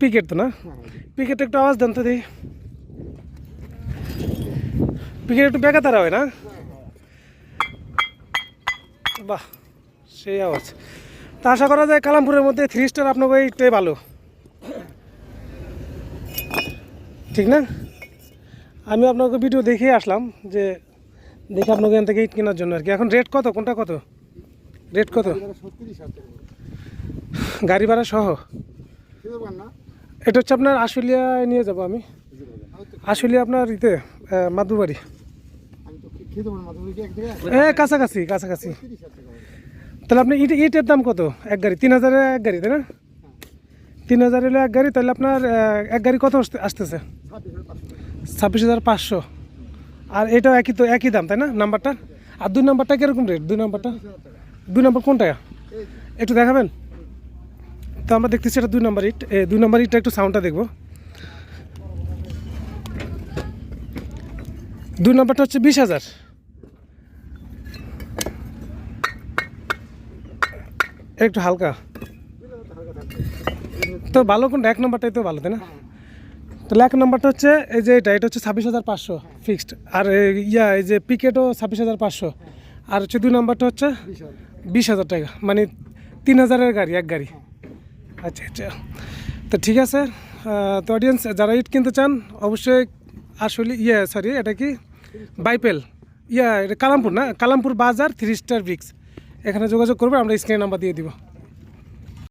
Picket তো না picket একটু আওয়াজ দেন তো দেখি পিকেট একটু বেকা তারা হয় না বাহ সেই আওয়াজ তা আশা করা যায় কালামপুরের মধ্যে থ্রি স্টার আপনাকে এইটাই ভালো। ঠিক না? আমি আপনাকে ভিডিও দেখে আসলাম যে দেখে আপনাকে এখান থেকে ইট কেনার জন্য আর কি। এখন রেট কত? কোনটা কত? রেট কত? গাড়ি ভাড়া সহ? না? এটা হচ্ছে আপনার আশুলিয়ায় নিয়ে যাব আমি। আশুলিয়া আপনার ইতে মাদুরবাড়ি। হ্যাঁ কাছাকাছি কাছাকাছি। তাহলে আপনি ইট, ইটের দাম কত? এক গাড়ি, তিন হাজারে এক গাড়ি, তাই না? তিন হাজার হলে এক গাড়ি, তাহলে আপনার এক গাড়ি কত আসতে- আসতেছে? ছাব্বিশ হাজার পাঁচশো। আর এটাও একই তো, একই দাম, তাই না? নাম্বারটা? আর দুই নাম্বারটা কীরকম রেট? দুই নাম্বারটা। দুই নাম্বার কোনটা? একটু দেখাবেন? তো আমরা দেখতেছি এটা দুই নম্বর ইট। এ, দুই নম্বর ইটটা একটু সাউন্ডটা দেখব। দুই নম্বরটা হচ্ছে বিশ হাজার। একটু হালকা। তো ভালো কোনটা? এক নম্বরটাই তো ভালো তাই না? তাহলে এক নম্বরটা হচ্ছে এই যে এটা এটা হচ্ছে ছাব্বিশ হাজার পাঁচশো ফিক্সড আর ইয়া এই যে পিকেটও ছাব্বিশ হাজার পাঁচশো। আর হচ্ছে দুই নম্বরটা হচ্ছে বিশ হাজার টাকা। মানে তিন হাজারের গাড়ি এক গাড়ি। আচ্ছা আচ্ছা। তো ঠিক আছে তো অডিয়েন্স যারা ইট কিনতে চান, অবশ্যই আসলে ইয়ে সরি এটা কি? বাইপেল। ইয়া, এটা কালামপুর না? কালামপুর বাজার থ্রি স্টার ব্রিক্স এখানে যোগাযোগ করবে, আমরা স্ক্রিন নাম্বার দিয়ে দিব।